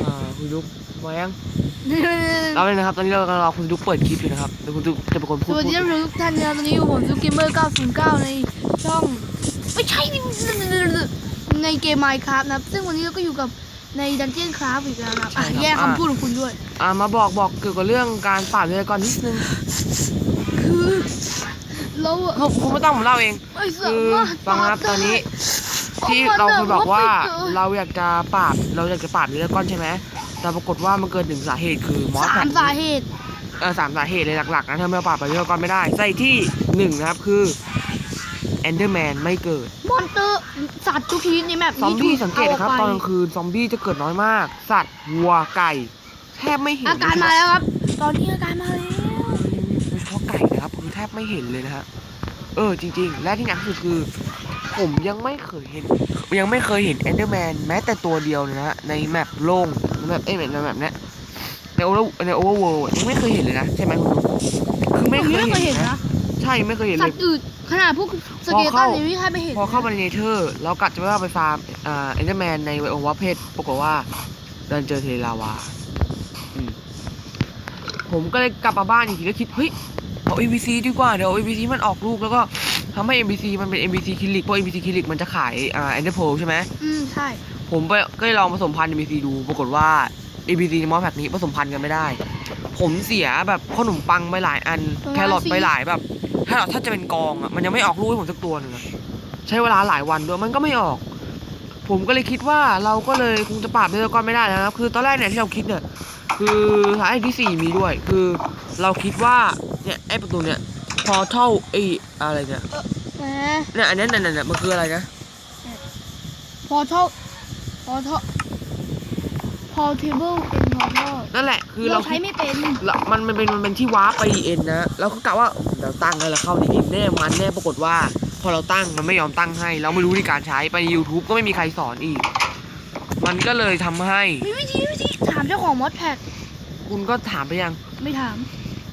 อ่าคุณดุ๊กมายังเราเลยนะครับ ตอนนี้เรากำลังรอคุณดุ๊กเปิดคลิปอยู่นะครับเดี๋ยวคุณดุ๊กจะเป็นคนสพูดวัสพูดีดท่านผู้ชมทุกท่านนะครับตอนนี้อยู่ผมซูเกมเมอร์909 ในช่อง ไม่ใช่นี่ในเกม Minecraft นะครับ ซึ่งวันนี้เราก็อยู่กับในดันเจียนคราฟอีกแล้วนะครับอะแยกคำพูดของคุณด้วย อ่ามาบอกบอกเกี่ยวกับเรื่องการปราบเรือก่อนนิดนึงคือเราอะผมผมไม่ต้องผมเล่าเอง ไม่สาคือมารถฟังนะครับตอนนี้ ที่เราเคยบอกว่าเราอยากจะปราบเราอยากจะปราบเรือก้อนใช่ไหมแต่ปรากฏว่ามันเกิดหนึ่งสาเหตุคือมอสสาแบมบสาเหตุเออสามสาเหตุเลยหลักๆนะที่ทำให้เราปราบเรือก้อนไม่ได้สาเหตุที่หนึ่งนะครับคือเอนเดอร์แมนไม่เกิด มอนเตอร์สัตว์ทุกชนิดในแมปซอมนี้บี้ถูกสังเกตนะครับาตอนไปกลางคืนซอมบี้จะเกิดน้อยมาก สัตว์วัวไก่แทบไม่เห็นอาการมาแล้วครับ ตอนนี้อาการมาแล้วโดยเฉพาะไก่นะครับคือแทบไม่เห็นเลยนะฮะเออจริง ๆ และที่หนักที่สุดคือ ผมยังไม่เคยเห็น ยังไม่เคยเห็นเอนเดอร์แมนแม้แต่ตัวเดียวเลยนะฮะในแมปโล่งในแมปเอ้ยในแมปเนี้ยในโอเวอร์ในโอเวอร์เวิลด์ยังไม่เคยเห็นเลยนะใช่ไหมคุณลุงคือไม่เคยผมไม่เคยเห็เห็นนนะนะใช่ไม่เคยเห็นสัเลตย ว์อื่นขนาดพวกสเกตันนี่ไม่ใช่ไม่เห็นพอเข้ามาในเนเธอร์เรากะจะไม่ว่าไปฟาร์มอ่าเอนเดอร์แมนในไวโอวาเพชปรากฏว่าเดินเจอเทเลาวาอืมผมก็เลยกลับมาบ้านอีกทีแล้วคิด เฮ้ย เอา MBC ดีกว่า เดี๋ยว MBC มันออกลูกแล้วก็ ทำให้ MBC มันเป็น MBC คิลิกเพราะ MBC คิลิกมันจะขายอ่าเอนเดอร์โพใช่ไหมอืมใช่ ผมไปก็เลยลองผสมพันธุ์ MBC ดูปรากฏว่า MBC ในมอสแพ็กนี้ผสมพันธุ์กันไม่ได้ ผมเสียแบบขนมปังไปหลายอัน แครอทไปหลายแบบแครอทถ้าจะเป็นกองอะมันยังไม่ออกลูกให้ผมสักตัวหนึงอะใช้เวลาหลายวันด้วยมันก็ไม่ออก ผมก็เลยคิดว่าเราก็เลยคงจะปราบเดลก้อนไม่ได้แล้วนะครับคือตอนแรกเนี่ยที่เราคิดเนี่ยคือสาเหตุที่สี่มีด้วย คือเราคิดว่าเนี่ยไอ้ประตูเนี่ย พอเท่าไอ้อะไรเนี่ยแหมเนี่ยอันนั้นนั่นน่ะมันคืออะไรนะพอเท่าพอเท่าพอเทเบิลเป็นพอเท่านั่นแหละคือเราเราใช้คิดไม่เป็นแล้วมันมันเป็นมันเป็นที่วาร์ปไปเอ็นนะเราก็กะว่าเราตั้งแล้วเราเข้าดีเอ็นแน่มันแน่ปรากฏว่า พอเราตั้งมันไม่ยอมตั้งให้ เราไม่รู้วิธีการใช้ไป YouTube ก็ไม่มีใครสอนอีก มันก็เลยทำให้มีวิธีวิธีถามเจ้าของมอสแพ็กคุณก็ถามไปยัง ไม่ถาม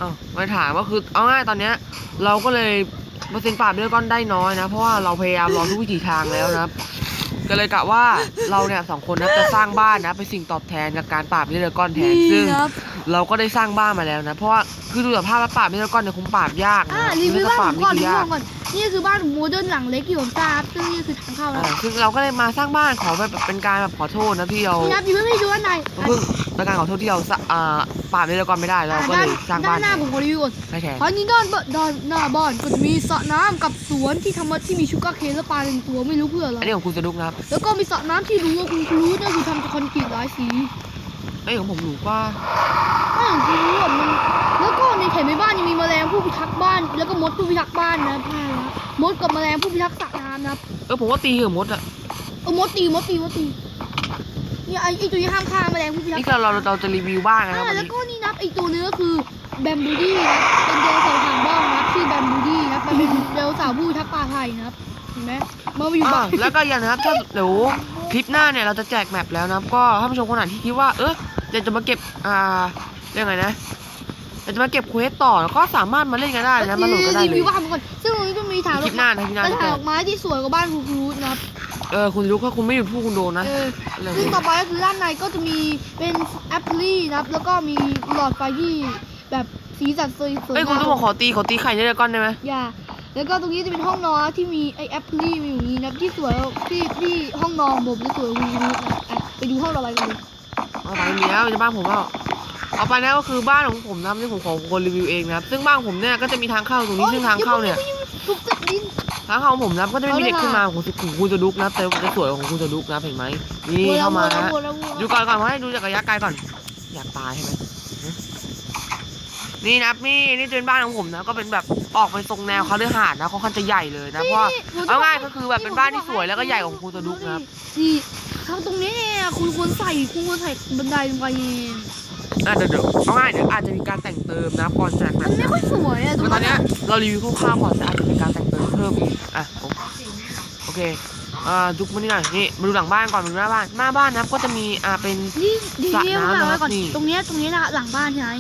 อ้าวไม่ถามก็คือเอาง่ายตอนเนี้ย เราก็เลยเปอร์เซ็นต์ปราบเลือดก้อนได้น้อยนะ เพราะว่าเราพยายามลองทุกวิถีทางแล้วนะครับ ก็เลยกะว่าเราเนี่ยสองคนนะจะสร้างบ้านนะเป็นสิ่งตอบแทนจากการปราบเลือดก้อนแทนนี่ซึ่ง ครับ เราก็ได้สร้างบ้านมาแล้วนะ เพราะว่าคือดูจากภาพแล้วปราบเลือดก้อนเนี่ยคงปราบยากอ่านะรีวิวถ้บ้านปผราบมนี่ก่อนคืรีอวิวยากก่อน นี่คือบ้านโมเดิร์นหลังเล็กที่ผมทราบซึ่งนี่คือทางเข้าแล้วอ่าซึ่งเราก็เลยมาสร้างบ้านขอแบบเป็นการแบบขอโทษนะที่เรา นี่ครับอยู่ไม่ดูว่าไหนเพิ่งเป็นการขอโทษที่เราสะอ่า ปราบเลือดก้อนไม่ได้เราก็ด้าเลนยสร้างด้าบ้านนหน้าผมขอรีวิวก่อนไม่แทนเพราะนี่ด้านบด้านหน้าบ้านก็จะมีสระน้ำกับสวนที่ทำมาที่มีชูการ์เคนและปลาหนึ่งตัวไม่รู้เพื่ออะไรอันนี้ของคุณสนุกนะครับแล้วก็มีสระน้ำที่รู้ว่าคุณรู้นั่นคือทำจากคอนกรีตหลายสีไอ้ยของผมหนูว่าไม่ของคุณรู้อะมันแล้วก็ในแถบในบ้านยังมีแมลงผู้พิทักษ์บ้าน แล้วก็มดผู้พิทักษ์บ้านนะพาละมดกับแมลงผู้พิทักษ์สระน้ำนะครับเออผมว่าตีเหอะมดอะเออมดตีมดตีมดตีเนี่ย ไอ้ไอ้ตัวนี้ห้ามฆ่าแมลงผู้พิทักนี่ษ์คือเราเราจะรีวิวบ้านนะครับอ่าวันแล้วนี้ก็นี่นับไอ้ตัวนี้ก็คือแบมบูดี้นะเป็นเดลเสาร์หางบ้องนะครับชื่อแบมบูดี้นะครับมันเป็นเดลเสาร์ผู้พิทักษ์ป่าไทยนะครับเห็นไหมมาอยู่อ่าบ้านแล้วก็อย่างนะครับถ้าเดี๋ยวคลิปหน้าเนี่ยเราจะแจกแมปแล้วนะครับก็ท่านผู้ชมคนไหนที่คิดว่าเอออยากจะมาเก็บอ่าเรียกไงนะอยากจะมาเก็บเควสต่อแล้วก็สามารถมาเล่นกันได้นะมาโหลดกันได้รีเลวิยวบ้านก่อนซึ่งตรงนี้ก็มีถางคลิปหน้านะคลิปหน้าเป็นจะถางแจดกอกไม้ที่สวยกว่าบ้านคุณครูนะครับ เออคุณรู้ถ้าคุณไม่หยุดพูดคุณโดนนะเอออะไรซึ่งต่อไปก็คือด้านในก็จะมีเป็นแอปเปิลนะครับ แล้วก็มีหลอดไฟที่แบบสีสันสวยสวยเอ้ยคุณต้องบอกขอตีขอตีไข่เนื้อก้อนได้ไหมอย่าแล้วก็ตรงนี้จะเป็นห้องนอนที่มีไอแอปเปิลมีอยู่นี้นะครับที่สวยที่ที่ห้องนอนผมจะสวยกว่าคุณครูนะอะไปดูห้องต่อไปกันเลยเอาไปมีแล้วจะบ้านผมก็เอาไปนะก็คือบ้านของผมนะครับที่ผมขอคนรีวิวเองนะครับซึ่งบ้านผมเนี่ยก็จะมีทางเข้าตรงนี้ซึ่งทางเข้าเนี่ยทุกตึกดิน ทางเข้าของผมนะครับก็จะไม่มีเอาเลยเด็กขึ้นมาของของคุณจะดุกนะครับแต่จะสวยของคุณจะดุกนะครับเห็นไหมนี่เข้ามานะวัวแล้ววัวดูก่อนก่อนให้ดูจากระยะไกลก่อน อยากตายใช่ไหมฮะนี่นะครับนี่นี่เป็นบ้านของผมนะก็เป็นแบบออกไปทรงแนวคาเรือหาดนะค่อนข้างจะใหญ่เลยนะเพราะว่าเอาง่ายก็คือแบบเป็นบ้านที่สวยแล้วก็ใหญ่กว่าของคุณจะดุกนะครับนี่ครับตรงนี้เนี่ยคุณควรใส่คุณควรใส่บันไดลงไปอะเดี๋ยวเดี๋ยวเอาง่ายเดี๋ยวอาจจะมีการแต่งเติมนะก่อนแจกแบมับนไม่ค่อยสวยอะตรคืงอตอนเนี้เนี้ยยเรารีวิวคร่าวๆก่อนแต่อาจจะมีการแต่ง เติมเพิ่มอีกอะโอโอเคอ่าดุกมานี่หน่อยนี่มาดูหลังบ้านก่อนมาดูหน้าบ้านหน้าบ้านนะครับก็จะมีอ่าเป็น นี่ดีสระเยี่ยมน้ำมากนะครับไว้ก่อนนี่ ตรงเนี้ยตรงเนี้ยนะหลังบ้านใช่ไหม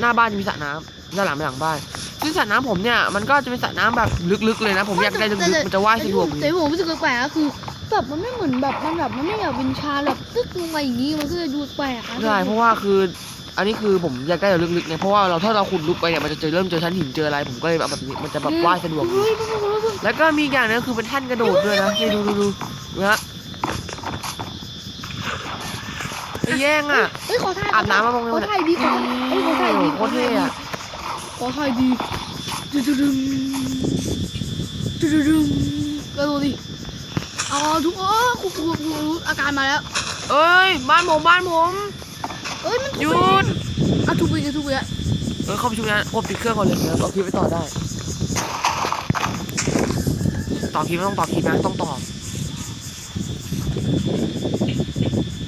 หน้าบ้านจะมีสระน้ำด้านหลังเป็นหลังบ้านซึ่งสระน้ำผมเนี่ยมันก็จะเป็นสระน้ำแบบลึกๆเลยนะ ผมอยากได้ลึกๆมันจะว่ายสะดวกแต่ที่ผมรู้สึกแปลกๆก็คือแบบมันไม่เหมือนแบบมันแบบมันไม่อยากเป็นชาแบบตึ๊กลงมาอย่างนี้มันก็เลยดูแปลกอะ ใช่เพราะว่าคือ อันนี้คือผมอยากได้แบบลึกๆเนี่ยเพราะว่าเราถ้าเราขุดลึกไปเนี่ยมันจะเจอเริ่มเจอชั้นหินเจออะไรผมก็เลยเอาแบบนี้มันจะแบบว่ายสะดวกเฮ้ยเฮ้ยเฮ้ยเฮ้ยแล้วก็มีอีกอย่างหนึงคือเป็นแท่นกระโดดด้วยนะนี่ดูดูดูนะฮะไอ้แย่งอะ เฮ้ยขอถ่ายอาบน้ำมาบ้างไหมขอถ่ายดีขอถ่ายเฮ้ยขอถ่ายดีโคตรเท่อะขอถ่ายดีดึดึดึมดึดึดึมกระโดดดิอ๋อทุกอ๋อครูครูครูรู้อาการมาแล้ว เอ้ยบ้านผมบ้านผม เอ้ยมันหยุดอะทุบไปเลยทุบไปเลยเออเข้าไปชุบนะกดปิดเครื่องก่อนเลยเดี๋ยวเอาคลิปไปต่อได้ ต่อคลิปไม่ต้องต่อคลิปนะต้องต่อ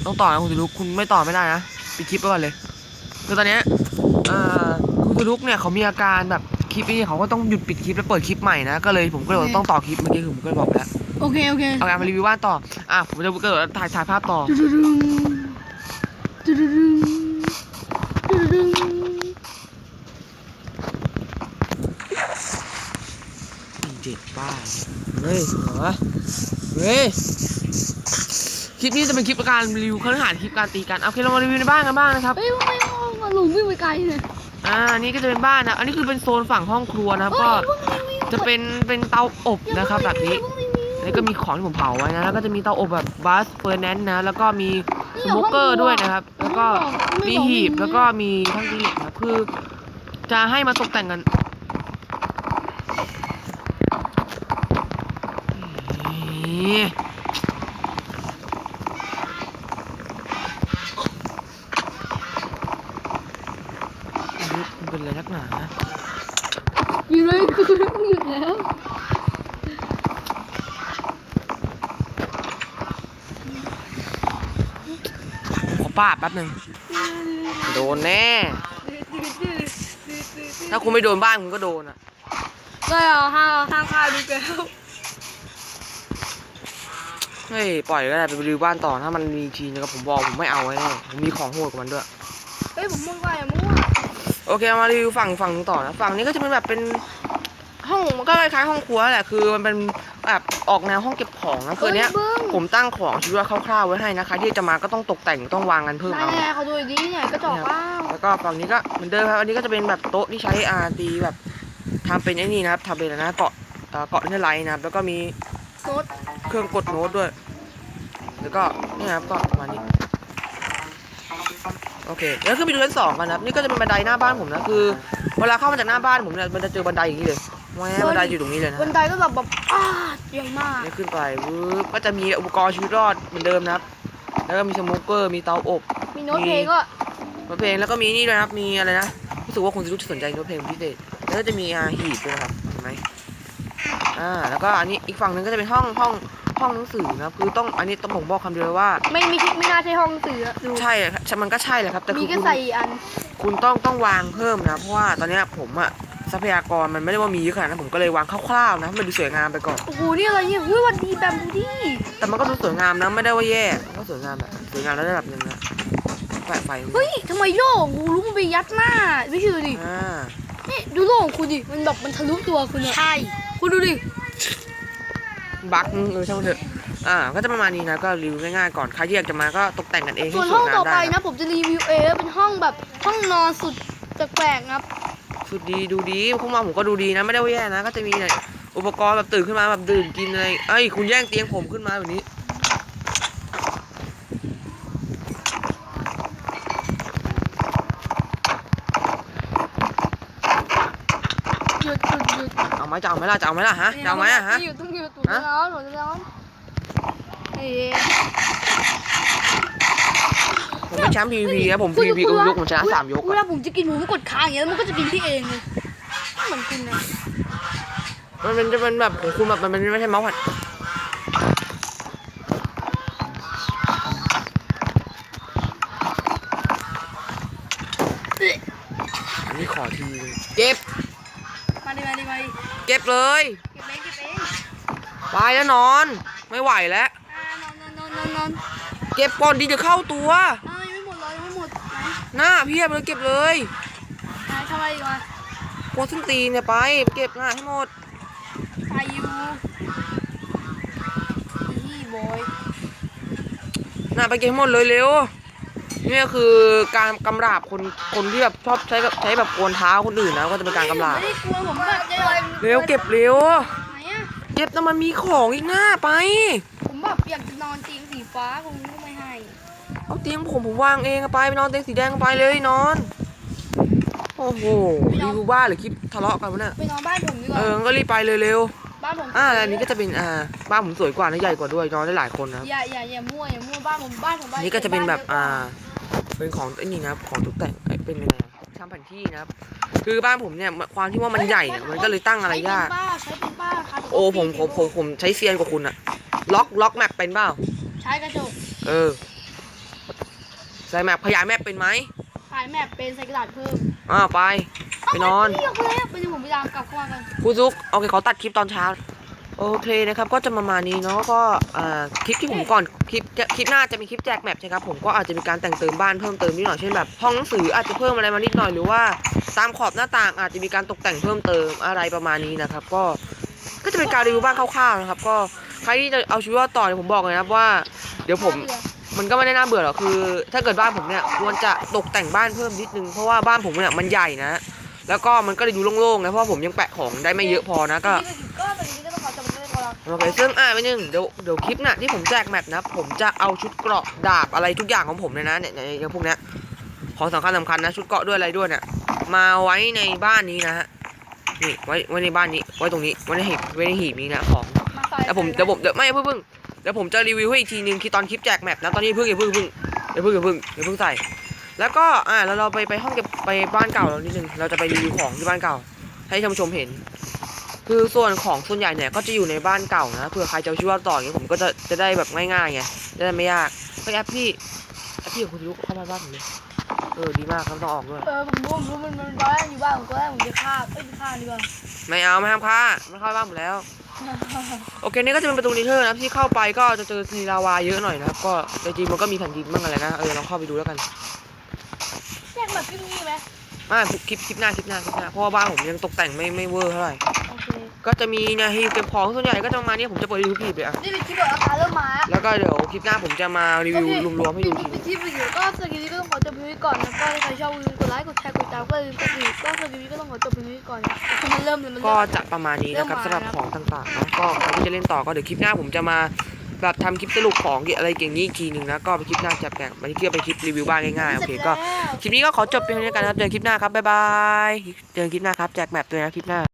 ต้องต่อนะคุณตุลุกคุณไม่ต่อไม่ได้นะปิดคลิปไปก่อนเลยคือตอนเนี้ยเอ่อคุณตุลุกเนี่ยเขามีอาการแบบคลิปนี้เขาก็ต้องหยุดปิดคลิปแล้วเปิดคลิปใหม่นะก็เลยผมก็เลยต้องต่อคลิปเมื่อกี้คือผมก็เลยบอกไปแล้วโอเคโอเคเอาการมารีวิวบ้านต่ออะผมจะกระโดดถ่ายถ่ายภาพต่อ ดึดึดึง ดึดึดึงดึดึดึงเจ็ดบ้าเฮ้ยเหรอเฮ้ยคลิปนี้จะเป็นคลิปการรีวิวเครื่องหารคลิปการตีกันเอาโอเคเรามารีวิวในบ้านกันบ้างนะครับเฮ้ยไม่เอามาหลุมวิ่งไปไกลเลยอ่านี่ก็จะเป็นบ้านนะอันนี้คือเป็นโซนฝั่งห้องครัวนะครับก็จะเป็นเป็นเตาอบนะครับแบบนี้อันนี้ก็มีของที่ผมเผาไว้นะแล้วก็จะมีเตาอบแบบบัสเฟอร์แนนนะแล้วก็มี สโมเกอร์ด้วยนะครับ แล้วก็มีหีบแล้วก็มีทั้งดีเหล็กนะครับคือ จะให้มาตกแต่งกันนี่มันเป็นอะไรนักหนาอยู่เลยคือหยุดแล้ว ขอป้าดแป๊บหนึ่งโดนแน่ ถ้าคุณไม่โดนบ้านคุณก็โดนอะ ก็เอาห้างห้างคายดูแก้ว เฮ้ย ปล่อยก็ได้ไปรีวิวบ้านต่อถ้ามันมีทีนะครับผมบอกผมไม่เอาไว้แน่ผมมีของโหดกว่ามันด้วย เฮ้ยผมมั่วไปอะมั่วโอเคมารีวิวฝั่งฝั่งนู้นต่อนะฝั่งนี้ก็จะเป็นแบบเป็นห้องมันก็คล้ายๆห้องครัวแหละคือมันเป็นแบบ ออกแนวห้องเก็บของนะคืออนเนี้ยเบิ้ง ผมตั้งของชีวิตว่าคร่าวๆไว้ให้นะคะ ที่จะมาก็ต้องตกแต่งต้องวางกันเพิ่มได้เอา แน่เขาดูดีเนี่ยกระจอกว้าวแล้วก็ฝั่งนี้ก็เหมือนเดิมครับ อันนี้ก็จะเป็นแบบโต๊ะที่ใช้อาตีแบบทำเป็นไอ้นี่นะครับทำเป็นอะไรนะเกาะเอ่อเกาะอินเทอร์ไลน์นะครับ แล้วก็มีโน้ตเครื่องกดโน้ตด้วย แล้วก็นี่ครับก็ประมาณนี้ โอเคแล้วขึ้นไปดูชั้นสองกันนะครับ นี่ก็จะเป็นบันไดหน้าบ้านผมนะ คือ เวลาเข้ามาจากหน้าบ้านผมเนี่ยมันจะเจอบันไดอย่างนี้เลย แหวะบันไดอยู่ตรงนี้เลยนะบันไดก็แบบแบบอ้าใหญ่มากนี่ขึ้นไปวืบก็จะมีอุปกรณ์ชีวิตรอดเหมือนเดิมนะครับ แล้วก็มีสโมเกอร์มีเตาอบ มีโน้ตเพลงก็มาเพลงแล้วก็มีนี่ด้วยนะครับ มีอะไรนะรู้สึกว่าคุณจะรู้จะสนใจโน้ตเพลงเป็นพิเศษ แล้วก็จะมีอาหีบด้วยนะครับเห็นไหมอ่าแล้วก็อันนี้อีกฝั่งหนึงก็จะเป็นห้องห้องห้องหนังสือนะครับคือต้องอันนี้ต้องผมบอกคำเดียวเลยว่า ไม่มีไม่น่าใช่ห้องหนังสืออะดูใช่อะครับมันก็ใช่แหละครับแต่มีคือแค่คุณใส่อัน คุณต้องต้องวางเพิ่มนะเพราะว่าตอนเนี้ยผมอะ ทรัพยากรมันไม่ได้ว่ามีเยอะขนาดนั้นผมก็เลยวางคร่าวๆนะให้มันดูสวยงามไปก่อน โอ้โห นี่อะไรเนี่ยอุ้ยวันดีแบมบูดี้ แต่มันก็ดูสวยงามนะไม่ได้ว่าแย่มันก็สวยงามแบบสวยงามระดับหนึ่งนะแปะไฟเฮ้ยทำไมโล่ของกูรู้มันไปยัดหน้าไม่เชื่อดิอ่านี่ดูโล่ของคุณดิ มันแบบมันทะลุตัวคุณอะใช่ คุณดูดิ บักเออช่างมันเถอะอ่าก็จะประมาณนี้นะก็รีวิวง่ายๆก่อนใครที่อยากจะมาก็ตกแต่งกันเองส่ให้วนสห้วอยงงาต่อมไปได้นะผมจะรีวิวเองเป็นห้องแบบห้องนอนสุดแปลกๆนะครับสุ ดดีดูดีเข้ามาผมก็ดูดีนะไม่ได้ว่าแย่นะ ก็จะมีเนี่ยอุปกรณ์แบบตื่นขึ้นมาแบบดื่มกินอะไรเอ้ยคุณแย่งเตียงผมขึ้นมาแบบนี้หยุดหยุดหยุดเอาไหมจะเอาไหมล่ะจะเอาไหมล่ะฮะจะเอาไหมอะฮะ หยุดต้องหยุดถูกฮะแล้วถูกแล้วเฮ้ยผมเป็นแชมป์ PVP ครับผม PVP กับยกผมชนะสามยกเวอะลาผมจะกินผมก็กดค้างอย่างเงี้ยแล้วมันก็จะกินที่เองเลยไม่เหมือนคุณนะมันเป็นจะเป็นแบบของคุณแบบมันเป็นไม่ใช่เมาส์ผัดอันนี้ขอทีนึงเก็บ มาดิมาดิมาดิเก็บเลย เก็บเองเก็บเองไปแล้วนอน ไม่ไหวแล้ว อ่านอนนอนนอนนอนนอนเก็บก่อนดีจะเข้าตัว อ่ายังไม่ หมดเลยยังไม่หมดไหนหน้าเพียบเลยเก็บเลยไหนทำอะไรอีกวะนกวนส้นตีนเนี่ยไป เก็บงานให้หมดไปอยู่นี่บอยน่ะไปเก็บให้หมดเลยเร็วเนี่ยคือการกำราบคนคนที่แบบชอบใช้แบบใช้แบบโกนเท้าคนอื่นนะก็จะเป็นการกำราบไม่ได้กลัวผมแบบจะเร็วเก็บเร็วไหนอะเก็บแต่มันมีของอีกหน้าไป ผมแบบอยากจะนอนเตียงสีฟ้าผมก็ไม่ให้ เอาเตียงผมผมวางเองอะไปไปนอนเตียงสีแดงไปเลยนอน โอ้โหรีวิวบ้านหรือคลิปทะเลาะกันวะเนี่ยไปนอนบ้านผมดีกเอว่าองั้นก็รีบไปเลยเร็วบ้านผมอ่าแล้วอันนี้ก็จะเป็นอ่าบ้านผมสวยกว่านะใหญ่กว่าด้วยนอนได้หลายคนนะครับอย่าอย่าอย่ามั่วอย่ามั่วบ้านผมบ้านผมบ้าอันนนี้ก็จะเป็นแบบยอ่าอะกว่เป็นของไอ้นี่นะครับของตกแต่งเอ้ยเป็นยังไงอะทำแผนที่นะครับ คือบ้านผมเนี่ยความที่ว่ามันใหญ่เนี่ยมันก็เลยตั้งอะไรยาก ใช้เป็นป้าใช้เป็นป้าครับโอ้ผมผมผมผมใช้เซียนกว่าคุณอะล็อกล็อกแมปเป็นเปล่าใช้กระจกเออ ใส่แมปขยายแมปเป็นไหมขายแมปเป็นใส่กระดาษเพิ่มอ้าวไป ไปนอน เาไปเลยไปเดี๋ยวผมไปตามกลับเข้ามากัน ครูซุกโอเคขอตัดคลิปตอนเช้า โอเคนะครับก็จะประมาณนี้เนาะก็อ่าคลิปที่ผมก่อนคลิปจะคลิปหน้าจะมีคลิปแจกแมปใช่ครับผมก็อาจจะมีการแต่งเติมบ้านเพิ่มเติมนิดหน่อยเช่นแบบห้องหนังสืออาจจะเพิ่มอะไรมานิดหน่อยหรือว่าตามขอบหน้าต่างอาจจะมีการตกแต่งเพิ่มเติมอะไรประมาณนี้นะครับ ก็ก็จะเป็นการรีวิวบ้านคร่าวๆนะครับ ก็ใครที่จะเอาชีวิตรอดต่อเนี่ยผมบอกเลยนะครับว่า เดี๋ยวผม มันก็ไม่ได้น่าเบื่อหรอกคือ ถ้าเกิดบ้านผมเนี่ยควรจะตกแต่งบ้านเพิ่มนิดนึงเพราะว่าบ้านผมเนี่ยมันใหญ่นะ แล้วก็มันก็เลยดูโล่งๆนะเพราะผมยังแปะของได้ไม่เยอะพอนะก็ก็ตอนนี้ก็ต้องขอจบไปเลยก่อนละโอเคซึ่งอ่าไปหนึ่งเดี๋ยวเดี๋ยวคลิปน่ะที่ผมแจกแมปนะ ผมจะเอาชุดเกราะดาบอะไรทุกอย่างของผมเลยนะเนี่ยเนี่ยอย่างพวกเนี้ยของสำคัญสำคัญนะชุดเกราะด้วยอะไรด้วยเนี่ยมาไว้ในบ้านนี้นะฮะนี่ไว้ไว้ในบ้านนี้ไว้ตรงนี้ไว้ในหีบไว้ในหีบนี้นะของมาใส่แล้วผมเดี๋ยวผมเดี๋ยวไม่เพิ่ง ดี๋ยวผมจะรีวิวให้อีกทีนึงที่ตอนคลิปแจกแมปนะตอนนี้เพิ่งอย่าเพิ่งเพิ่งอย่าเพิ่งอย่าเพิ่งอย่าเพิ่งใส่ แล้วก็อ่าแล้วเราไปไปห้องเก็บไปบ้านเก่าเรานิดนึงเราจะไปรีวิวของที่บ้านเก่า ให้ท่านผู้ชมเห็น คือส่วนของส่วนใหญ่เนี่ยก็จะอยู่ในบ้านเก่านะเผื่อใครจะเอาชีวิตรอดต่ออย่างเงี้ยผมก็จะจะได้แบบง่ายๆไงจะได้ไม่ยากก็แอปพี่แอปพี่กับคุณลูกเข้ามาบ้านผมเลยเออดีมากครับต้องออกด้วยเออผมรู้ผมรู้มันมันร้อนอยู่บ้านผมก็ได้ผมจะฆ่าเอ้ยไม่ฆ่าดีกว่าไม่เอาไม่ห้ามฆ่ามันเข้าบ้านผมแล้ว โอเคนี่ก็จะเป็นประตูนิเทอร์นะครับที่เข้าไปก็จะเจอซีลาวาเยอะหน่อยนะครับก็จริงๆมันก็มีแผ่นดินบ้างอะไรนะเออลองเข้าไปดูแล้วกันแยกแบบพี่มีไหมอ่าคลิปคลิปหน้าคลิปหน้าคลิปหน้าเพราะว่าบ้านผมยังตกแต่งไม่ไม่เวอร์เท่าไหร่โอเค ก็จะมีเนะฮีบเก็บของส่วนใหญ่ก็จะประมาณนี้ผมจะเปิดรีวิวคลิปเลยอะนี่เป็นคลิปแบบอาการเริ่มมาแล้วก็เดี๋ยวคลิปหน้าผมจะมารีวิวรวมๆให้ดูทีเป็นคลิปวิดีโอก็สกิลนี้ก็ต้องขอจบเพียงนี้ก่อนแล้วก็ถ้าใครชอบวิวกดไลค์กดแชร์กดติดตามก็อย่าลืมกดติดก็สกิลนี้ก็ต้องขอจบเพียงนี้ก่อนคือมันเริ่มเลยมันก็เริ่มจะประมาณนี้นะครับเริ่มมาสำหรับของต่างๆนะก็ใครที่จะเล่นต่อก็เดี๋ยวคลิปหน้าผมจะมาแบบทำคลิปสรุปของอะไรเก่งนี้อีกทีหนึ่งนะก็ไปคลิปหน้าจะแบ่งวันนี้ก็เป็นคลิปรีวิวบ้านง่ายๆโอเคก็สร็จแล้วคลิปนี้ก็ขอจบเพียงเท่านี้กันนะครับเจอกันคลิปหน้าครับบ๊ายบายเจอกันคลิปหน้าครับแจกแมปด้วยนะคลิปหน้า